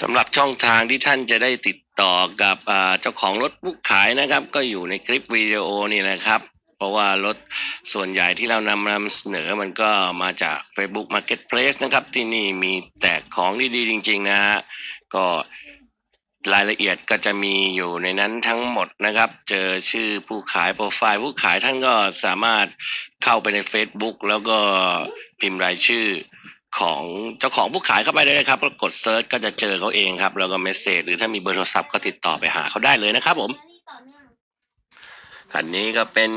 สำหรับช่องทางที่ท่านจะได้ติดต่อกับเจ้าของรถผู้ขายนะครับ ก็อยู่ในคลิปวิดีโอนี่นะครับ เพราะว่ารถส่วนใหญ่ที่เรานำนำเสนอมันก็มาจาก Facebook Marketplace นะครับ ที่นี่มีแต่ของดีๆจริง ๆ นะฮะก็รายละเอียดก็จะมีอยู่ในนั้นทั้งหมดนะครับ เจอชื่อผู้ขายโปรไฟล์ผู้ขายท่านก็สามารถเข้าไปใน Facebook แล้วก็พิมพ์รายชื่อ ของเจ้าของผู้ขายเข้าไปได้เลยครับกดเซิร์ชก็จะเจอเขาเองครับ แล้วก็เมสเซจหรือถ้ามีเบอร์โทรศัพท์ก็ติดต่อไปหาเขาได้เลยนะครับผมคันนี้ก็เป็น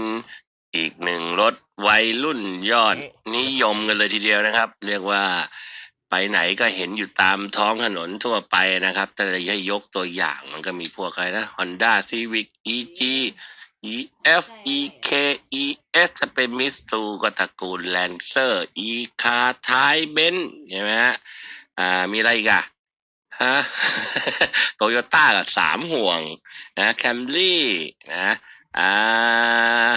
อีกหนึ่งรถวัยรุ่นยอดนิยมกันเลยทีเดียวนะครับ เรียกว่าไปไหนก็เห็นอยู่ตามท้องถนนทั่วไปนะครับ แต่จะให้ยกตัวอย่างมันก็มีพวกอะไรนะ Honda Civic EG EF EK ES ถ้าเป็นมิตซูก็ตระกูล Lancer E คาไทยเบนใช่ไหมฮะอ่ามีอะไรอีกอะฮะโตโยต้ากับสามห่วงนะแคมรี่นะอ่า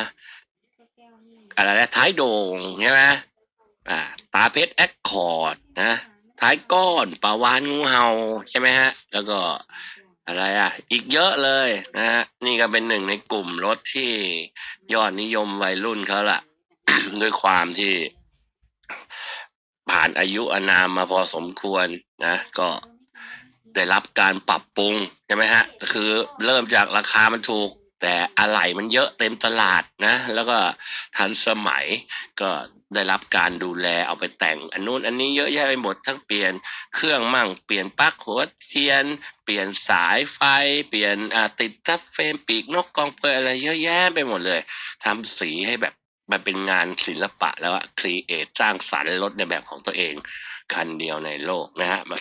อะไรนะท้ายโด่งใช่ไหมอ่าตาเพชรแอคคอร์ดนะท้ายก้อนปาวานงูเห่าใช่ไหมฮะ แล้วก็ อะไรอะ อีกเยอะเลยนะฮะนี่ก็เป็นหนึ่งในกลุ่มรถที่ยอดนิยมวัยรุ่นเขาละด้วยความที่ผ่านอายุอานามมาพอสมควรนะ ก็ได้รับการปรับปรุงใช่ไหมฮะ คือเริ่มจากราคามันถูก แต่อะไหล่มันเยอะเต็มตลาดนะ แล้วก็ทันสมัยก็ ได้รับการดูแลเอาไปแต่ง อันนู้นอันนี้เยอะแยะไปหมดทั้งเปลี่ยนเครื่องมั่งเปลี่ยนปลั๊กหัวเทียน เปลี่ยนสายไฟ เปลี่ยนติดทับเฟรมปีกนกกองเปยอะไรเยอะแยะไปหมดเลยทำสีให้แบบมันเป็นงานศิลปะแล้วอะครีเอทสร้างสรรค์รถในแบบของตัวเอง คันเดียวในโลกนะฮะมา